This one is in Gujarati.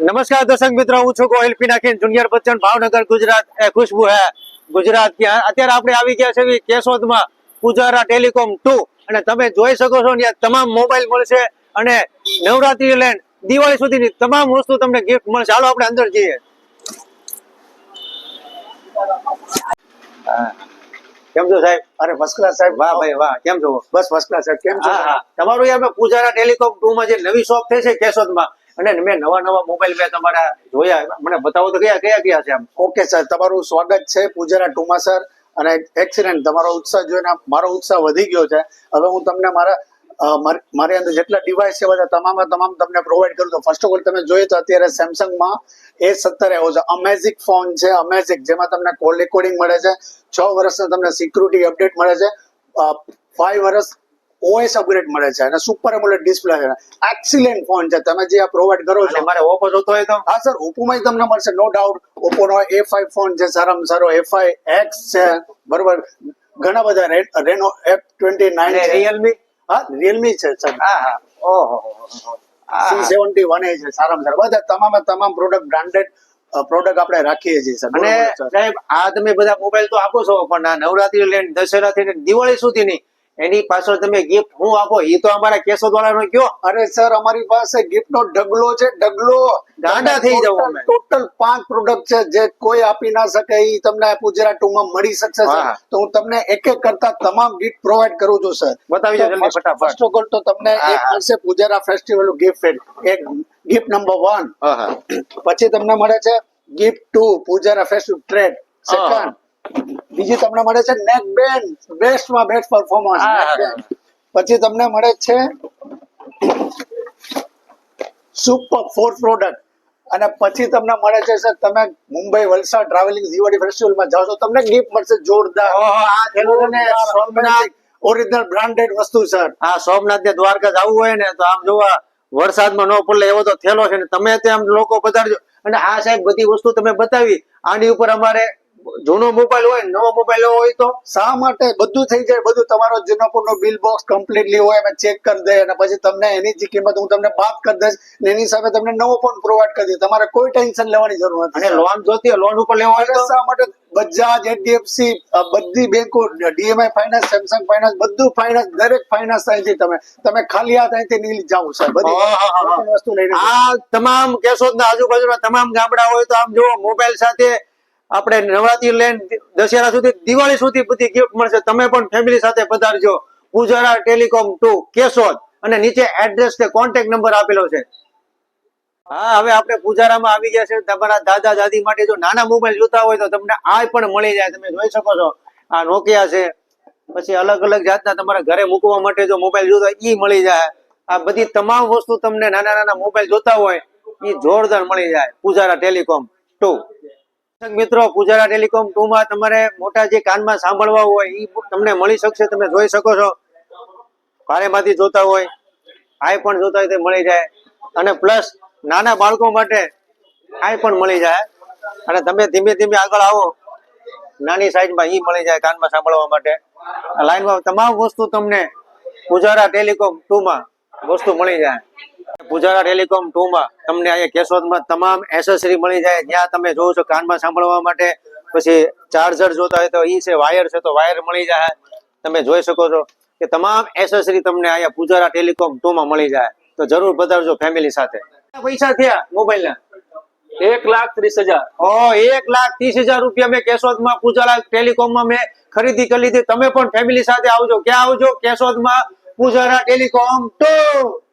નમસ્કાર દર્શક મિત્રો હું છું ગોહિલ પિનાકીન જુનિયર બચ્ચન ભાવનગર ગુજરાત. એ ખુશ્બુ હે. ગુજરાત ત્યાં અત્યારે આપણે આવી ગયા છે કેશોદમાં પૂજારા ટેલિકોમ ટુ. અને તમે જોઈ શકો છો ત્યાં તમામ મોબાઈલ મળશે અને નવરાત્રી લેન્ડ દિવાળી સુધીની તમામ વસ્તુ તમને ગિફ્ટ મળશે. ચાલો આપણે અંદર જઈએ. કેમ છો સાહેબ? અરે ફર્સ્ટ ક્લાસ સાહેબ. વાહ ભાઈ વાહ. કેમ છો? બસ ફર્સ્ટ ક્લાસ સાહેબ. કેમ છો? તમારું યાર પૂજારા ટેલિકોમ ટુ માં જે નવી શોપ થઈ છે કેશોદમાં અને મેં નવા નવા મોબાઈલ મેં તમારા જોયા. મને બતાવો તો કયા કયા કયા છે ઓકે સર તમારું સ્વાગત છે પૂજારા ટુમા સર. અને એક્સિડન્ટ તમારો ઉત્સાહ જોઈને મારો ઉત્સાહ વધી ગયો છે. હવે હું તમને મારા મારી અંદર જેટલા ડિવાઇસ છે બધા તમામ તમામ તમને પ્રોવાઈડ કરું તો ફર્સ્ટ ઓફ ઓલ તમે જોઈએ તો અત્યારે સેમસંગમાં એ સત્તર એવો છે. અમેઝિક ફોન છે અમેઝિક જેમાં તમને કોલ રેકોર્ડિંગ મળે છે. છ વર્ષના તમને સિક્યુરિટી અપડેટ મળે છે. ફાઈવ વર્ષ ઓએસ અપગ્રેડ મળે છે અને સુપર એમોલેડ ડિસ્પ્લે છે. એક્સિલેન્ટ ફોન છે. તમે જે આ પ્રોવાઈડ કરો છો. મારે ઓપો જોતો હોય તો? હા સર ઓપ્પોમાં તમને મળશે. નો ડાઉટ ઓપ્પોનો એ ફાઈવ ફોન છે. સારામાં સારો એ ફાઈવ એક્સ છે. બરોબર. ઘણા બધા Reno F twenty nine Realme હા રિયલમી છે સર હા હા. ઓહો સી સેવન્ટી વન એ છે. સારામાં સારા. બધા તમામ તમામ પ્રોડક્ટ બ્રાન્ડેડ પ્રોડક્ટ આપણે રાખીએ છીએ સર અને સાહેબ આ તમે બધા મોબાઈલ તો આપો છો પણ આ નવરાત્રી લઈને દશેરા થી દિવાળી સુધીની એની પાછળ તમે ગિફ્ટ હું આપો એ તો અમારા કેસો દ્વારા નો કયો. અરે સર અમારી પાસે ગિફ્ટ નો ઢગલો છે ઢગલો. ગાંડા થઈ જવું અમે. ટોટલ પાંચ પ્રોડક્ટ છે જે કોઈ આપી ના શકે એ તમને પૂજરા ટુ માં મળી શકશે સર. તો હું તમને એક એક કરતા તમામ ગિફ્ટ પ્રોવાઈડ કરું છું સર. બતાવી દો જલ્દી ફટાફટ. ફર્સ્ટ ઓફ ઓલ તો તમને એક મળશે પૂજારા ફેસ્ટિવલ ગિફ્ટ એક ગિફ્ટ નંબર વન હા હા. પછી તમને મળે છે gift two Pujara festival trade second બીજી તમને મળે છે નેક બેન્ડ બેસ્ટમાં બેસ્ટ પરફોર્મન્સ. પછી તમને મળે છે સુપર ફોર પ્રોડક્ટ અને પછી તમને મળે છે સર તમે મુંબઈ વલસાડ ટ્રાવેલિંગ દિવાળી ફેસ્ટિવલમાં જાઓ છો તમને ગિફ્ટ મળશે જોરદાર. ઓરિજિનલ બ્રાન્ડેડ વસ્તુ સર. આ સોમનાથ ને દ્વારકા જવું હોય ને તો આમ જોવા વરસાદમાં ન પડે એવો તો થેલો છે ને તમે ત્યાં લોકો બતાડજો અને આ સાહેબ બધી વસ્તુ તમે બતાવી. આની ઉપર અમારે જૂનો મોબાઈલ હોય નવો મોબાઈલ હોય તો શા માટે બધું થઈ જાય બધું તમારો જીનોપુર નો બિલ બોક્સ કમ્પ્લીટલી હોય અમે ચેક કરી દે અને પછી તમને એની જે કિંમત હું તમને બાદ કરી દઈશ ને એની સામે તમને નવો ફોન પ્રોવાઈડ કરી દઈશ. તમારે કોઈ ટેન્શન લેવાની જરૂર અને લોન જોતી લોન ઉપર લેવા હોય શા માટે બજાજ એચડીએફસી બધી બેંકો ડીએમઆઈ ફાઇનાન્સ સેમસંગ ફાઇનાન્સ બધું ફાઇનાન્સ દરેક ફાઇનાન્સ અહીંથી તમે તમે ખાલી હાથ અહીંથી નીકળી જાઓ સર બધી વસ્તુ લઈને આ તમામ કેશોદના આજુબાજુના તમામ ગામડા હોય તો આમ જો મોબાઈલ સાથે આપણે નવરાત્રી લઈને દશેરા સુધી, દિવાળી સુધી બધી ગિફ્ટ મળશે. તમે પણ ફેમિલી સાથે પધારજો. Pujara telecom to Keshod. અને નીચે એડ્રેસ કે કોન્ટેક્ટ નંબર આપેલો છે. હા, હવે આપણે પૂજારામાં આવી ગયા છે. તમારા દાદા, દાદી માટે જો નાના મોબાઈલ જોતા હોય તો તમને આ પણ મળી જાય. તમે જોઈ શકો છો. આ નોકિયા છે. પછી અલગ અલગ જાતના તમારા ઘરે મૂકવા માટે જો મોબાઈલ જોતા ઈ મળી જાય. આ બધી તમામ વસ્તુ તમને નાના નાના મોબાઈલ જોતા હોય એ જોરદાર મળી જાય. પૂજારા ટેલિકોમ ટુ મિત્રો, પૂજારા ટેલિકોમ ટુ માં તમારે મોટા જે કાનમાં સાંભળવા હોય એ તમને મળી શકશે, તમે જોઈ શકો છો. ભારેમાંથી જોતા હોય, આઈ પણ જોતા હોય તે મળી જાય. અને પ્લસ નાના બાળકો માટે આઈ પણ મળી જાય. અને તમે ધીમે ધીમે આગળ આવો, નાની સાઈઝમાં ઈ મળી જાય કાનમાં સાંભળવા માટે. લાઈનમાં તમામ વસ્તુ તમને પૂજારા ટેલિકોમ ટુ માં વસ્તુ મળી જાય. પૂજારા ટેલિકોમ ટુ માં તમને અહીંયા કેશોદમાં તમામ એસેસરી મળી જાય. જ્યાં તમે જોવો છો કાનમાં સાંભળવા માટે. પછી ચાર્જર જોતા હોય તો એ છે વાયર છે તો વાયર મળી જાય. તમે જોઈ શકો છો કે તમામ એસેસરી તમને અહીંયા પૂજારા ટેલિકોમ ટુ માં મળી જાય. તો જરૂર પધારજો ફેમિલી સાથે. પૈસા થયા મોબાઈલ ના? એક લાખ ત્રીસ હજાર. ઓ એક લાખ ત્રીસ હજાર રૂપિયા મેં કેશોદમાં પૂજારા ટેલિકોમમાં મેં ખરીદી કરી લીધી. તમે પણ ફેમિલી સાથે આવજો. ક્યાં આવજો? કેશોદમાં પૂજારા ટેલિકોમ ટુ.